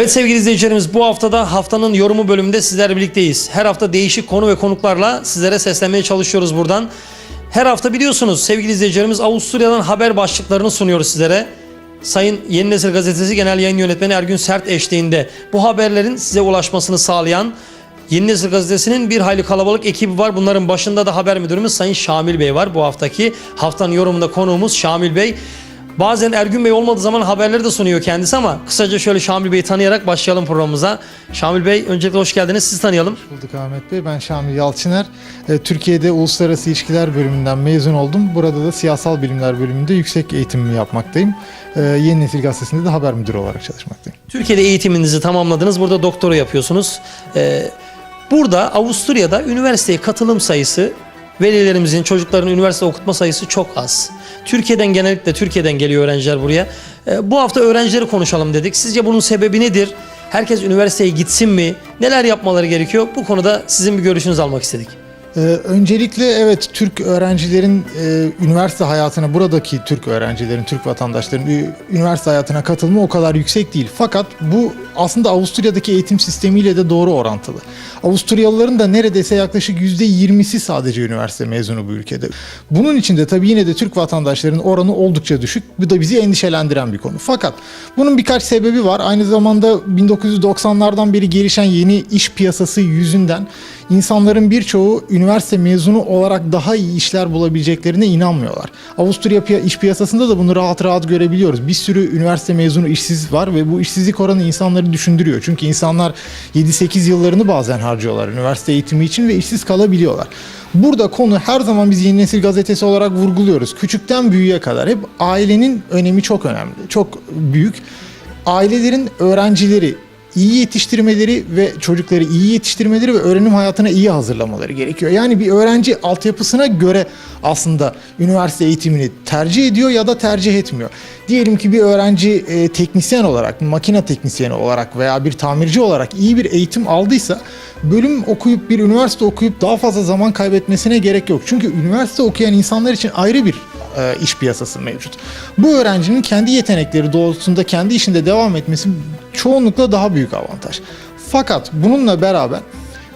Evet sevgili izleyicilerimiz bu haftada haftanın yorumu bölümünde sizlerle birlikteyiz. Her hafta değişik konu ve konuklarla sizlere seslenmeye çalışıyoruz buradan. Her hafta biliyorsunuz sevgili izleyicilerimiz Avusturya'dan haber başlıklarını sunuyoruz sizlere. Sayın Yeni Nesil Gazetesi Genel Yayın Yönetmeni Ergün Sert eşliğinde bu haberlerin size ulaşmasını sağlayan Yeni Nesil Gazetesi'nin bir hayli kalabalık ekibi var. Bunların başında da haber müdürümüz Sayın Şamil Bey var. Bu haftaki haftanın yorumunda konuğumuz Şamil Bey. Bazen Ergün Bey olmadığı zaman haberleri de sunuyor kendisi ama kısaca şöyle Şamil Bey'i tanıyarak başlayalım programımıza. Şamil Bey öncelikle hoş geldiniz. Sizi tanıyalım. bulduk Ahmet Bey. Ben Şamil Yalçıner. Ee, Türkiye'de Uluslararası İlişkiler bölümünden mezun oldum. Burada da Siyasal Bilimler bölümünde yüksek eğitimimi yapmaktayım. Ee, Yeni Nesil Gazetesi'nde de haber müdürü olarak çalışmaktayım. Türkiye'de eğitiminizi tamamladınız. Burada doktora yapıyorsunuz. Ee, burada Avusturya'da üniversiteye katılım sayısı velilerimizin, çocukların üniversite okutma sayısı çok az. Türkiye'den genellikle Türkiye'den geliyor öğrenciler buraya. Ee, bu hafta öğrencileri konuşalım dedik. Sizce bunun sebebi nedir? Herkes üniversiteye gitsin mi? Neler yapmaları gerekiyor? Bu konuda sizin bir görüşünüzü almak istedik. Ee, öncelikle evet Türk öğrencilerin e, üniversite hayatına, buradaki Türk öğrencilerin, Türk vatandaşların üniversite hayatına katılımı o kadar yüksek değil. Fakat bu aslında Avusturya'daki eğitim sistemiyle de doğru orantılı. Avusturyalıların da neredeyse yaklaşık %20'si sadece üniversite mezunu bu ülkede. Bunun için de tabii yine de Türk vatandaşlarının oranı oldukça düşük. Bu da bizi endişelendiren bir konu. Fakat bunun birkaç sebebi var. Aynı zamanda 1990'lardan beri gelişen yeni iş piyasası yüzünden insanların birçoğu üniversite mezunu olarak daha iyi işler bulabileceklerine inanmıyorlar. Avusturya iş piyasasında da bunu rahat rahat görebiliyoruz. Bir sürü üniversite mezunu işsiz var ve bu işsizlik oranı insanları düşündürüyor. Çünkü insanlar 7-8 yıllarını bazen harcıyorlar üniversite eğitimi için ve işsiz kalabiliyorlar. Burada konu her zaman biz Yeni Nesil Gazetesi olarak vurguluyoruz. Küçükten büyüğe kadar hep ailenin önemi çok önemli. Çok büyük. Ailelerin öğrencileri iyi yetiştirmeleri ve çocukları iyi yetiştirmeleri ve öğrenim hayatına iyi hazırlamaları gerekiyor. Yani bir öğrenci altyapısına göre aslında üniversite eğitimini tercih ediyor ya da tercih etmiyor. Diyelim ki bir öğrenci e, teknisyen olarak, makine teknisyeni olarak veya bir tamirci olarak iyi bir eğitim aldıysa bölüm okuyup bir üniversite okuyup daha fazla zaman kaybetmesine gerek yok. Çünkü üniversite okuyan insanlar için ayrı bir e, iş piyasası mevcut. Bu öğrencinin kendi yetenekleri doğrultusunda kendi işinde devam etmesi çoğunlukla daha büyük avantaj. Fakat bununla beraber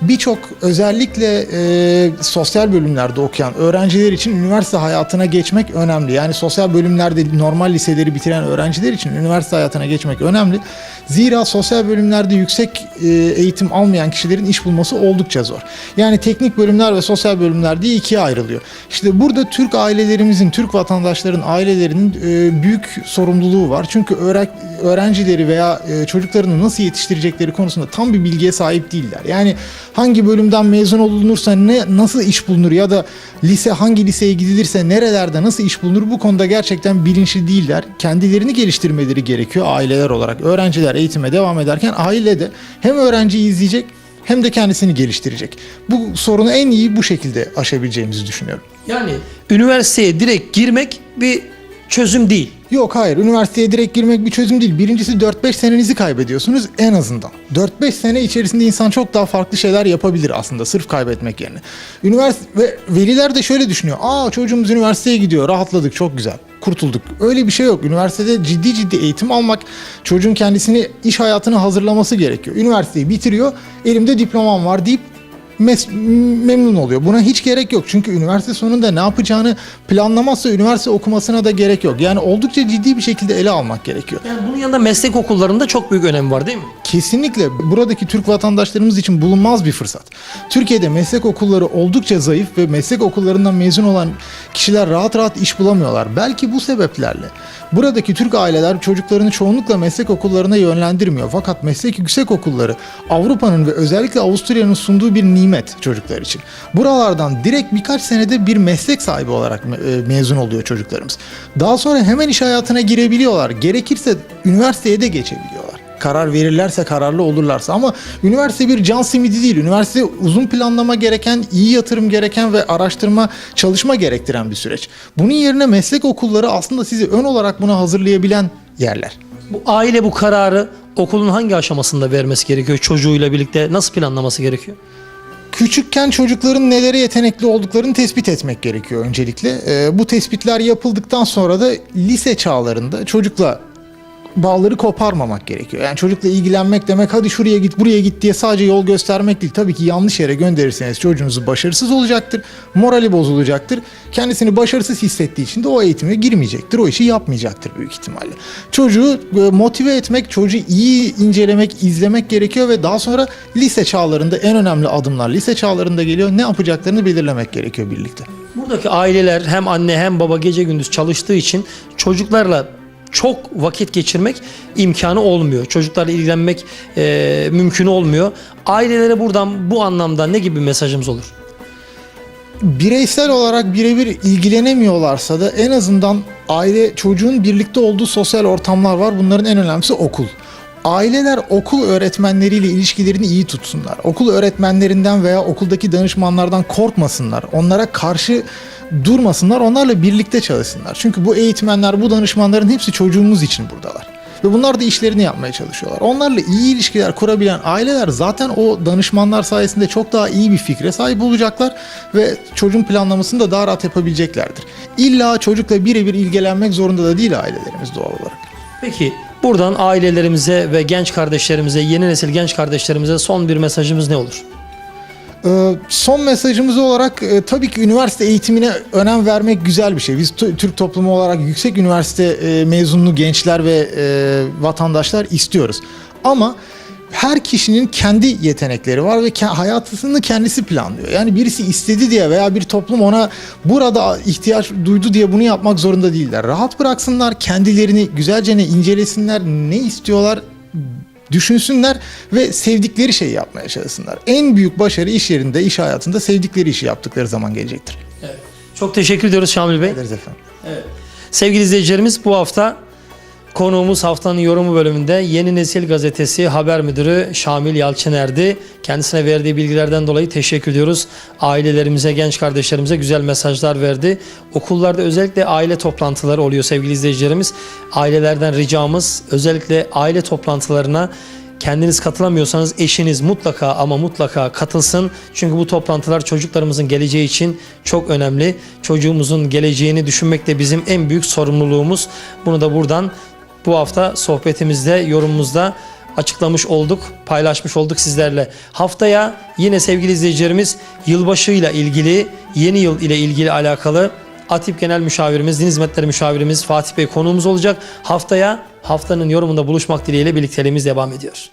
birçok özellikle e, sosyal bölümlerde okuyan öğrenciler için üniversite hayatına geçmek önemli. Yani sosyal bölümlerde normal liseleri bitiren öğrenciler için üniversite hayatına geçmek önemli. Zira sosyal bölümlerde yüksek e, eğitim almayan kişilerin iş bulması oldukça zor. Yani teknik bölümler ve sosyal bölümler diye ikiye ayrılıyor. İşte burada Türk ailelerimizin, Türk vatandaşların ailelerinin e, büyük sorumluluğu var. Çünkü öğre- öğrencileri veya e, çocuklarını nasıl yetiştirecekleri konusunda tam bir bilgiye sahip değiller. Yani hangi bölümden mezun olunursa ne nasıl iş bulunur ya da lise hangi liseye gidilirse nerelerde nasıl iş bulunur bu konuda gerçekten bilinçli değiller. Kendilerini geliştirmeleri gerekiyor aileler olarak. Öğrenciler eğitime devam ederken aile de hem öğrenciyi izleyecek hem de kendisini geliştirecek. Bu sorunu en iyi bu şekilde aşabileceğimizi düşünüyorum. Yani üniversiteye direkt girmek bir çözüm değil. Yok hayır üniversiteye direkt girmek bir çözüm değil. Birincisi 4-5 senenizi kaybediyorsunuz en azından. 4-5 sene içerisinde insan çok daha farklı şeyler yapabilir aslında sırf kaybetmek yerine. Üniversite ve veliler de şöyle düşünüyor. Aa çocuğumuz üniversiteye gidiyor rahatladık çok güzel kurtulduk. Öyle bir şey yok. Üniversitede ciddi ciddi eğitim almak çocuğun kendisini iş hayatına hazırlaması gerekiyor. Üniversiteyi bitiriyor elimde diplomam var deyip memnun oluyor. Buna hiç gerek yok. Çünkü üniversite sonunda ne yapacağını planlamazsa üniversite okumasına da gerek yok. Yani oldukça ciddi bir şekilde ele almak gerekiyor. Yani bunun yanında meslek okullarında çok büyük önemi var değil mi? Kesinlikle buradaki Türk vatandaşlarımız için bulunmaz bir fırsat. Türkiye'de meslek okulları oldukça zayıf ve meslek okullarından mezun olan kişiler rahat rahat iş bulamıyorlar. Belki bu sebeplerle buradaki Türk aileler çocuklarını çoğunlukla meslek okullarına yönlendirmiyor. Fakat meslek yüksek okulları Avrupa'nın ve özellikle Avusturya'nın sunduğu bir nimet çocuklar için. Buralardan direkt birkaç senede bir meslek sahibi olarak e, mezun oluyor çocuklarımız. Daha sonra hemen iş hayatına girebiliyorlar. Gerekirse üniversiteye de geçebiliyorlar karar verirlerse kararlı olurlarsa ama üniversite bir can simidi değil. Üniversite uzun planlama gereken, iyi yatırım gereken ve araştırma, çalışma gerektiren bir süreç. Bunun yerine meslek okulları aslında sizi ön olarak buna hazırlayabilen yerler. Bu aile bu kararı okulun hangi aşamasında vermesi gerekiyor? Çocuğuyla birlikte nasıl planlaması gerekiyor? Küçükken çocukların nelere yetenekli olduklarını tespit etmek gerekiyor öncelikle. Ee, bu tespitler yapıldıktan sonra da lise çağlarında çocukla bağları koparmamak gerekiyor. Yani çocukla ilgilenmek demek hadi şuraya git buraya git diye sadece yol göstermek değil. Tabii ki yanlış yere gönderirseniz çocuğunuz başarısız olacaktır. Morali bozulacaktır. Kendisini başarısız hissettiği için de o eğitime girmeyecektir. O işi yapmayacaktır büyük ihtimalle. Çocuğu e, motive etmek, çocuğu iyi incelemek, izlemek gerekiyor ve daha sonra lise çağlarında en önemli adımlar lise çağlarında geliyor. Ne yapacaklarını belirlemek gerekiyor birlikte. Buradaki aileler hem anne hem baba gece gündüz çalıştığı için çocuklarla çok vakit geçirmek imkanı olmuyor. Çocuklarla ilgilenmek e, mümkün olmuyor. Ailelere buradan bu anlamda ne gibi mesajımız olur? bireysel olarak birebir ilgilenemiyorlarsa da en azından aile çocuğun birlikte olduğu sosyal ortamlar var. Bunların en önemlisi okul. Aileler okul öğretmenleriyle ilişkilerini iyi tutsunlar. Okul öğretmenlerinden veya okuldaki danışmanlardan korkmasınlar. Onlara karşı durmasınlar. Onlarla birlikte çalışsınlar. Çünkü bu eğitmenler, bu danışmanların hepsi çocuğumuz için buradalar. Ve bunlar da işlerini yapmaya çalışıyorlar. Onlarla iyi ilişkiler kurabilen aileler zaten o danışmanlar sayesinde çok daha iyi bir fikre sahip olacaklar ve çocuğun planlamasını da daha rahat yapabileceklerdir. İlla çocukla birebir ilgilenmek zorunda da değil ailelerimiz doğal olarak. Peki buradan ailelerimize ve genç kardeşlerimize, yeni nesil genç kardeşlerimize son bir mesajımız ne olur? Ee, son mesajımız olarak e, tabii ki üniversite eğitimine önem vermek güzel bir şey. Biz Türk toplumu olarak yüksek üniversite e, mezunlu gençler ve e, vatandaşlar istiyoruz. Ama her kişinin kendi yetenekleri var ve hayatını kendisi planlıyor. Yani birisi istedi diye veya bir toplum ona burada ihtiyaç duydu diye bunu yapmak zorunda değiller. Rahat bıraksınlar, kendilerini güzelce ne incelesinler, ne istiyorlar düşünsünler ve sevdikleri şeyi yapmaya çalışsınlar. En büyük başarı iş yerinde, iş hayatında sevdikleri işi yaptıkları zaman gelecektir. Çok teşekkür ediyoruz Şamil Bey. Ederiz efendim. Sevgili izleyicilerimiz bu hafta konuğumuz haftanın yorumu bölümünde Yeni Nesil Gazetesi haber müdürü Şamil Yalçıner'di. Kendisine verdiği bilgilerden dolayı teşekkür ediyoruz. Ailelerimize, genç kardeşlerimize güzel mesajlar verdi. Okullarda özellikle aile toplantıları oluyor sevgili izleyicilerimiz. Ailelerden ricamız özellikle aile toplantılarına Kendiniz katılamıyorsanız eşiniz mutlaka ama mutlaka katılsın. Çünkü bu toplantılar çocuklarımızın geleceği için çok önemli. Çocuğumuzun geleceğini düşünmek de bizim en büyük sorumluluğumuz. Bunu da buradan bu hafta sohbetimizde, yorumumuzda açıklamış olduk, paylaşmış olduk sizlerle. Haftaya yine sevgili izleyicilerimiz yılbaşıyla ilgili, yeni yıl ile ilgili alakalı Atip Genel Müşavirimiz, Din Hizmetleri Müşavirimiz Fatih Bey konuğumuz olacak. Haftaya haftanın yorumunda buluşmak dileğiyle birlikteliğimiz devam ediyor.